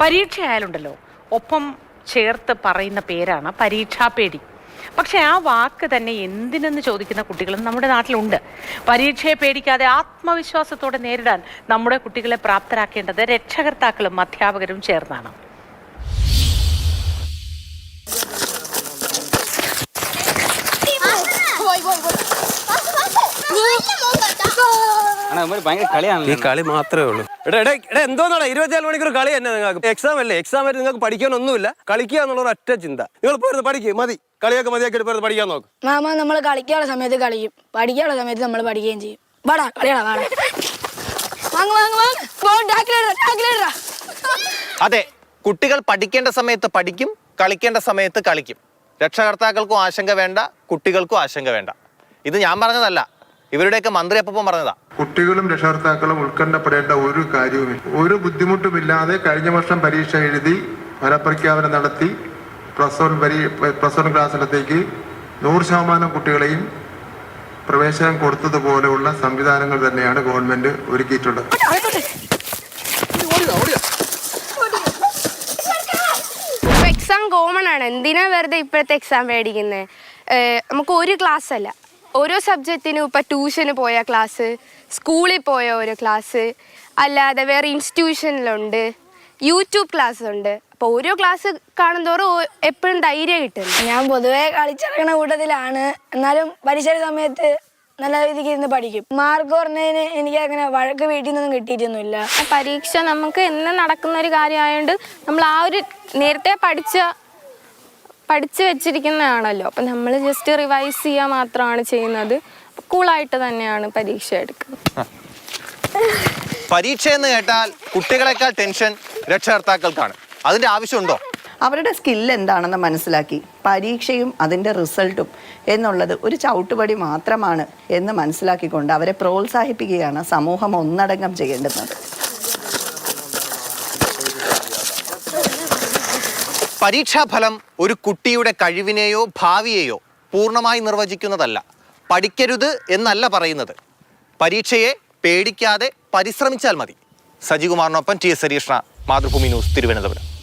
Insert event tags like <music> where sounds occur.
പരീക്ഷ ആയാലുണ്ടല്ലോ ഒപ്പം ചേർത്ത് പറയുന്ന പേരാണ് പരീക്ഷാപേടി. പക്ഷെ ആ വാക്ക് തന്നെ എന്തിനെന്ന് ചോദിക്കുന്ന കുട്ടികളും നമ്മുടെ നാട്ടിലുണ്ട്. പരീക്ഷയെ പേടിക്കാതെ ആത്മവിശ്വാസത്തോടെ നേരിടാൻ നമ്മുടെ കുട്ടികളെ പ്രാപ്തരാക്കേണ്ടത് രക്ഷകർത്താക്കളും അധ്യാപകരും ചേർന്നാണ്. ഈ കളി മാത്രമേ ഉള്ളൂ. എടാ എടാ എടാ എന്തോന്നാണ് ഇരുപത്തിനാല് മണിക്കൂർ കളി തന്നെ നിങ്ങൾക്ക്. എക്സാം അല്ലേ? എക്സാം വരെ നിങ്ങൾക്ക് പഠിക്കാനൊന്നുമില്ല. കളിക്കുക എന്നുള്ള ഒരു ഒറ്റ ചിന്ത. നിങ്ങൾ പോയിരുന്നു പഠിക്കുക മതി. കളിയൊക്കെ മതിയാക്കിയിട്ട് പോരുന്ന് പഠിക്കാൻ നോക്കും. മാമ നമ്മൾ കളിക്കാനുള്ള സമയത്ത് കളിക്കും. പഠിക്കാനുള്ള സമയത്ത് നമ്മൾ പഠിക്കുകയും ചെയ്യും. വാടാ കളിയാടാ വാടാ. വാങ്ങ വാങ്ങ. അതെ കുട്ടികൾ പഠിക്കേണ്ട സമയത്ത് പഠിക്കും കളിക്കേണ്ട സമയത്ത് കളിക്കും. രക്ഷകർത്താക്കൾക്കും ആശങ്ക വേണ്ട കുട്ടികൾക്കും ആശങ്ക വേണ്ട. ഇത് ഞാൻ പറഞ്ഞതല്ല. ഇവരുടെയൊക്കെ മന്ത്രി അപ്പം പറഞ്ഞതാ. കുട്ടികളും രക്ഷകർത്താക്കളും ഉത്കണ്ഠപ്പെടേണ്ട ഒരു കാര്യവുമില്ല. ഒരു ബുദ്ധിമുട്ടുമില്ലാതെ കഴിഞ്ഞ വർഷം പരീക്ഷ എഴുതി ഫലപ്രഖ്യാപനം നടത്തി പ്ലസ് വൺ പരീ പ്ലസ് വൺ ക്ലാസ്സിലത്തേക്ക് നൂറ് ശതമാനം കുട്ടികളെയും പ്രവേശനം കൊടുത്തതുപോലെയുള്ള സംവിധാനങ്ങൾ തന്നെയാണ് ഗവൺമെന്റ് ഒരുക്കിയിട്ടുള്ളത്. എക്സാം കോമൺ ആണ്. എന്തിനാ വെറുതെ ഇപ്പോഴത്തെ എക്സാം പേടിക്കുന്നത് നമുക്ക് ഒരു ക്ലാസ് അല്ല. ഓരോ സബ്ജക്റ്റിനും ഇപ്പം ട്യൂഷന് പോയ ക്ലാസ് സ്കൂളിൽ പോയ ഓരോ ക്ലാസ് അല്ലാതെ വേറെ ഇൻസ്റ്റിറ്റ്യൂഷനിലുണ്ട് യൂട്യൂബ് ക്ലാസ് ഉണ്ട്. അപ്പോൾ ഓരോ ക്ലാസ് കാണുന്തോറും എപ്പോഴും ധൈര്യം കിട്ടും. ഞാൻ പൊതുവെ കളിച്ചിറങ്ങുന്ന കൂട്ടത്തിലാണ്. എന്നാലും പരീക്ഷയുടെ സമയത്ത് നല്ല രീതിക്ക് ഇരുന്ന് പഠിക്കും. മാർക്ക് പറഞ്ഞതിന് എനിക്ക് അങ്ങനെ വഴക്ക് വീട്ടിൽ നിന്നൊന്നും കിട്ടിയിട്ടൊന്നുമില്ല. പരീക്ഷ നമുക്ക് എന്നും നടക്കുന്ന ഒരു കാര്യമായതുകൊണ്ട് നമ്മൾ ആ ഒരു നേരത്തെ പഠിച്ച പഠിച്ചു വെച്ചിരിക്കുന്നതാണല്ലോ. അപ്പം നമ്മൾ ജസ്റ്റ് റിവൈസ് ചെയ്യുക മാത്രമാണ് ചെയ്യുന്നത്. കൂളായിട്ട് തന്നെയാണ് പരീക്ഷ എടുക്കുന്നത്. <laughs> പരീക്ഷ എന്ന് കേട്ടാൽ കുട്ടികളെക്കാൾ ടെൻഷൻ രക്ഷകർത്താക്കൾക്കാണ്. അതിന്റെ ആവശ്യമുണ്ടോ? അവരുടെ സ്കിൽ എന്താണെന്ന് മനസ്സിലാക്കി പരീക്ഷയും അതിന്റെ റിസൾട്ടും എന്നുള്ളത് ഒരു ചവിട്ടുപടി മാത്രമാണ് എന്ന് മനസ്സിലാക്കിക്കൊണ്ട് അവരെ പ്രോത്സാഹിപ്പിക്കുകയാണ് സമൂഹം ഒന്നടങ്കം ചെയ്യേണ്ടുന്നത്. പരീക്ഷാഫലം ഒരു കുട്ടിയുടെ കഴിവിനെയോ ഭാവിയെയോ പൂർണമായി നിർവചിക്കുന്നതല്ല. പഠിക്കരുത് എന്നല്ല പറയുന്നത്. പരീക്ഷയെ പേടിക്കാതെ പരിശ്രമിച്ചാൽ മതി. സജികുമാറിനൊപ്പം ടി എസ് ഹരീഷ്ണ മാതൃഭൂമി ന്യൂസ് തിരുവനന്തപുരം.